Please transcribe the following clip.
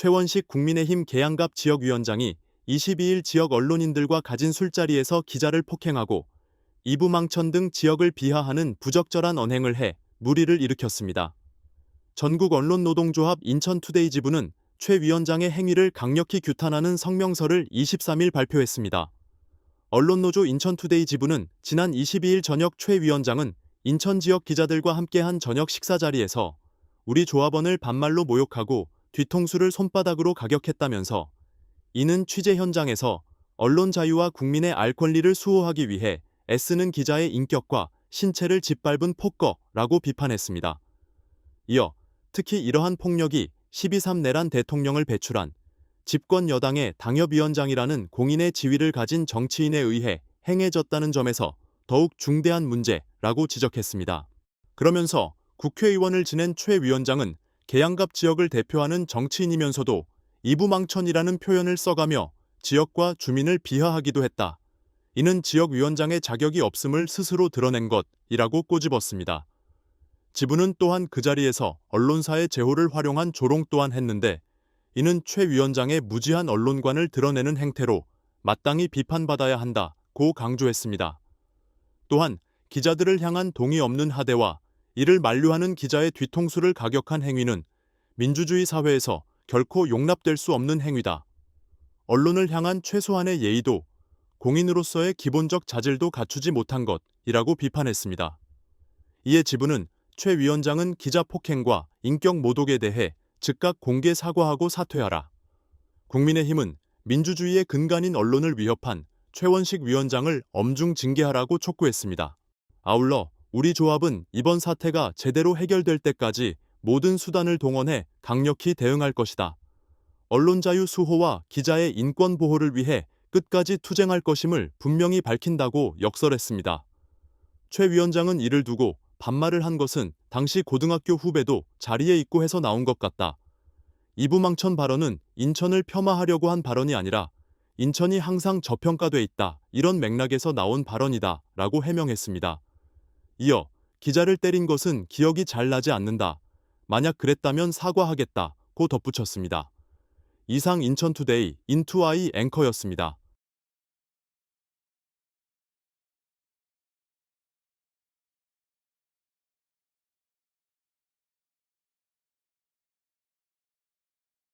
최원식 국민의힘 계양갑 지역위원장이 22일 지역 언론인들과 가진 술자리에서 기자를 폭행하고 이부망천 등 지역을 비하하는 부적절한 언행을 해 물의를 일으켰습니다. 전국 언론노동조합 인천투데이 지부는 최 위원장의 행위를 강력히 규탄하는 성명서를 23일 발표했습니다. 언론노조 인천투데이 지부는 지난 22일 저녁 최 위원장은 인천 지역 기자들과 함께한 저녁 식사 자리에서 우리 조합원을 반말로 모욕하고 뒤통수를 손바닥으로 가격했다면서 이는 취재 현장에서 언론 자유와 국민의 알 권리를 수호하기 위해 애쓰는 기자의 인격과 신체를 짓밟은 폭거라고 비판했습니다. 이어 특히 이러한 폭력이 12.3 내란 대통령을 배출한 집권 여당의 당협위원장이라는 공인의 지위를 가진 정치인에 의해 행해졌다는 점에서 더욱 중대한 문제라고 지적했습니다. 그러면서 국회의원을 지낸 최 위원장은 계양갑 지역을 대표하는 정치인이면서도 이부망천이라는 표현을 써가며 지역과 주민을 비하하기도 했다. 이는 지역위원장의 자격이 없음을 스스로 드러낸 것이라고 꼬집었습니다. 지부는 또한 그 자리에서 언론사의 제호를 활용한 조롱 또한 했는데 이는 최 위원장의 무지한 언론관을 드러내는 행태로 마땅히 비판받아야 한다고 강조했습니다. 또한 기자들을 향한 동의 없는 하대와 이를 만류하는 기자의 뒤통수를 가격한 행위는 민주주의 사회에서 결코 용납될 수 없는 행위다. 언론을 향한 최소한의 예의도 공인으로서의 기본적 자질도 갖추지 못한 것이라고 비판했습니다. 이에 지부는 최 위원장은 기자 폭행과 인격 모독에 대해 즉각 공개 사과하고 사퇴하라. 국민의힘은 민주주의의 근간인 언론을 위협한 최원식 위원장을 엄중 징계하라고 촉구했습니다. 아울러 우리 조합은 이번 사태가 제대로 해결될 때까지 모든 수단을 동원해 강력히 대응할 것이다. 언론 자유 수호와 기자의 인권 보호를 위해 끝까지 투쟁할 것임을 분명히 밝힌다고 역설했습니다. 최 위원장은 이를 두고 반말을 한 것은 당시 고등학교 후배도 자리에 있고 해서 나온 것 같다. 이부망천 발언은 인천을 폄하하려고 한 발언이 아니라 인천이 항상 저평가돼 있다. 이런 맥락에서 나온 발언이다. 라고 해명했습니다. 이어 기자를 때린 것은 기억이 잘 나지 않는다. 만약 그랬다면 사과하겠다. 고 덧붙였습니다. 이상 인천투데이 인투아이 앵커였습니다.